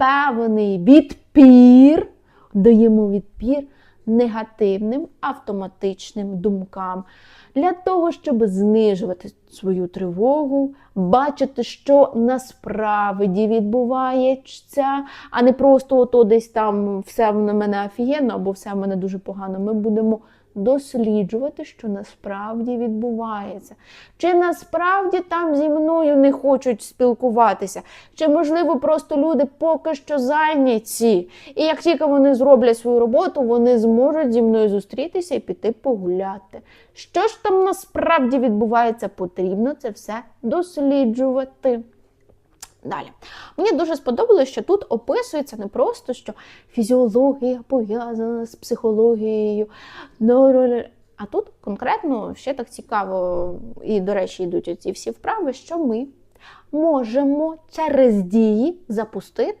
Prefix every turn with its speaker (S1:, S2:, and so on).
S1: певний відпір, даємо відпір негативним автоматичним думкам. Для того, щоб знижувати свою тривогу, бачити, що насправді відбувається, а не просто ото десь там все в мене офігенно або все в мене дуже погано. Ми будемо досліджувати, що насправді відбувається. Чи насправді там зі мною не хочуть спілкуватися, чи, можливо, просто люди поки що зайняті. І як тільки вони зроблять свою роботу, вони зможуть зі мною зустрітися і піти погуляти. Що ж там насправді відбувається, потрібно це все досліджувати. Далі. Мені дуже сподобалось, що тут описується не просто, що фізіологія пов'язана з психологією, а тут конкретно ще так цікаво, і, до речі, йдуть оці всі вправи, що ми можемо через дії запустити